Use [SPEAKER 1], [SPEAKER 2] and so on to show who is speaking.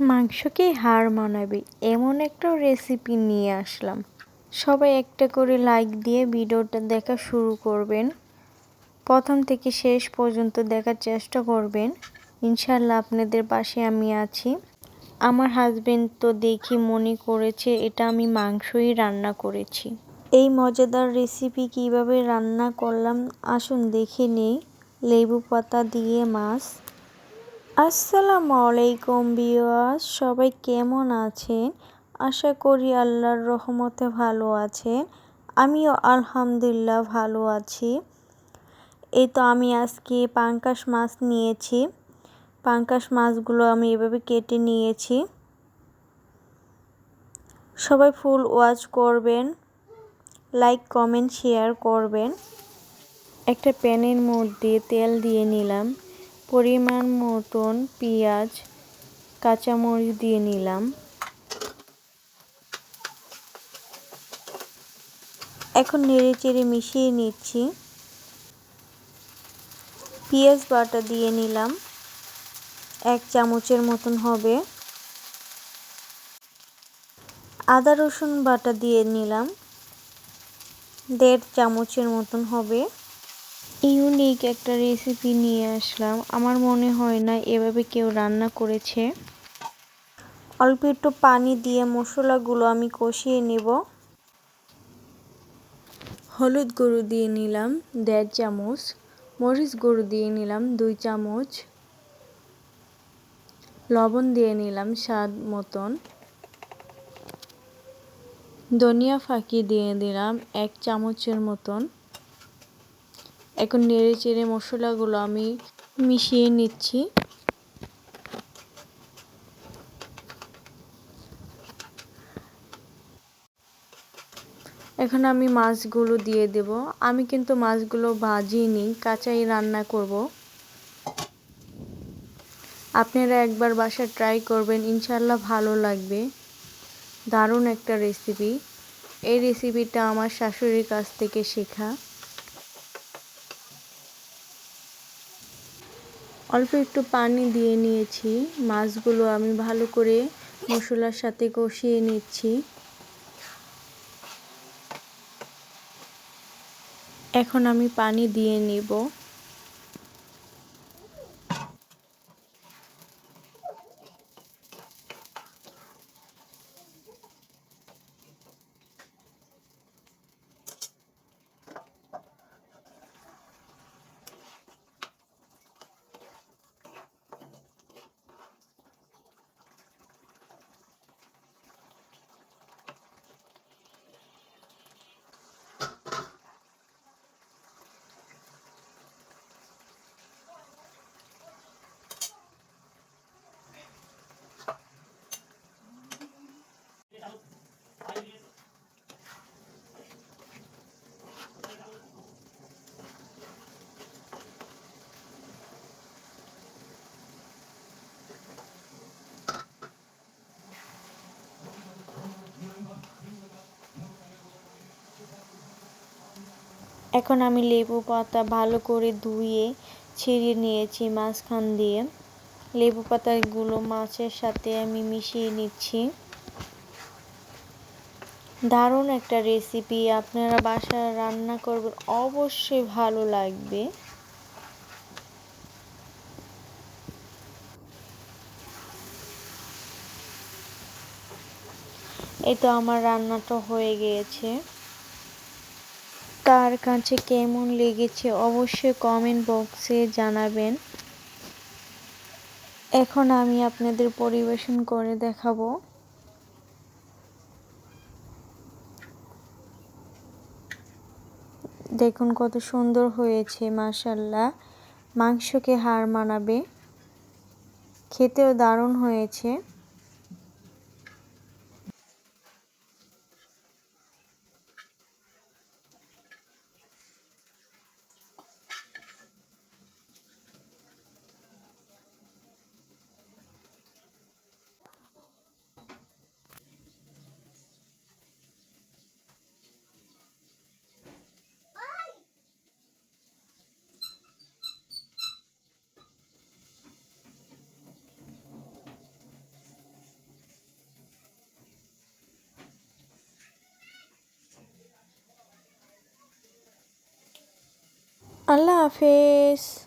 [SPEAKER 1] মাংসকে হার মানাবে? এমন একটা রেসিপি নিয়ে আসলাম। সবাই একটা করে লাইক দিয়ে ভিডিওটা দেখা শুরু করবেন। প্রথম থেকে শেষ পর্যন্ত দেখার চেষ্টা করবেন। ইনশাল্লাহ আপনাদের পাশে আমি আছি। আমার হাজবেন্ড তো দেখি মনে করেছে এটা আমি মাংসই রান্না করেছি। এই মজাদার রেসিপি কীভাবে রান্না করলাম আসুন দেখে নেই। লেবু পাতা দিয়ে মাছ। আসসালামু আলাইকুম বিওয়াস সবাই কেমন আছেন? আশা করি আল্লাহর রহমতে ভালো আছেন। আমিও আলহামদুলিল্লাহ ভালো আছি। এই তো আমি আজকে পাঙ্কাশ মাছ নিয়েছি। পাঙ্কাশ মাছগুলো আমি এভাবে কেটে নিয়েছি। সবাই ফুল ওয়াচ করবেন, লাইক, কমেন্ট, শেয়ার করবেন। একটা প্যানের মধ্যে তেল দিয়ে নিলাম। পরিমাণ মতন পেঁয়াজ, কাঁচামরিচ দিয়ে নিলাম। এখন নেড়ে চেড়ে মিশিয়ে নিচ্ছি। পেঁয়াজ বাটা দিয়ে নিলাম। এক চামচের মতন হবে। আদা রসুন বাটা দিয়ে নিলাম। দেড় চামচের মতন হবে। ইউনিক একটা রেসিপি নিয়ে আসলাম। আমার মনে হয় না এভাবে কেউ রান্না করেছে। অল্প একটু পানি দিয়ে মশলাগুলো আমি কষিয়ে নেব। হলুদ গুঁড়ো দিয়ে নিলাম দেড় চামচ, মরিচ গুঁড়ো দিয়ে নিলাম দুই চামচ, লবণ দিয়ে নিলাম স্বাদ মতন। ধনিয়া ফাঁকি দিয়ে দিলাম এক চামচের মতন। এখন নেড়ে চেড়ে মশলাগুলো আমি মিশিয়ে নিচ্ছি। এখন আমি মাছগুলো দিয়ে দেব। আমি কিন্তু মাছগুলো ভাজিনি, কাঁচাই রান্না করব। আপনারা একবার বাসা ট্রাই করবেন ইনশাল্লাহ ভালো লাগবে। দারুণ একটা রেসিপি। এই রেসিপিটা আমার শাশুড়ির কাছ থেকে শেখা। অল্প একটু পানি দিয়ে নিয়েছি। মাছগুলো আমি ভালো করে মশলার সাথে কষিয়ে নিচ্ছি। এখন আমি পানি দিয়ে নিব। এখন আমি লেবু পাতা ভালো করে ধুয়ে ছিঁড়িয়ে নিয়েছি মাঝখান দিয়ে। লেবু পাতাগুলো মাছের সাথে আমি মিশিয়ে নিচ্ছি। দারুণ একটা রেসিপি আপনারা বাসায় রান্না করবেন, অবশ্যই ভালো লাগবে। এই তো আমার রান্নাটা হয়ে গিয়েছে। তার কাছে কেমন লেগেছে অবশ্যই কমেন্ট বক্সে জানাবেন। এখন আমি আপনাদের পরিবেশন করে দেখাবো। দেখুন কত সুন্দর হয়েছে মাশাল্লাহ মাংসকে হার মানাবে। খেতেও দারুণ হয়েছে। আল্লাহ হাফেজ।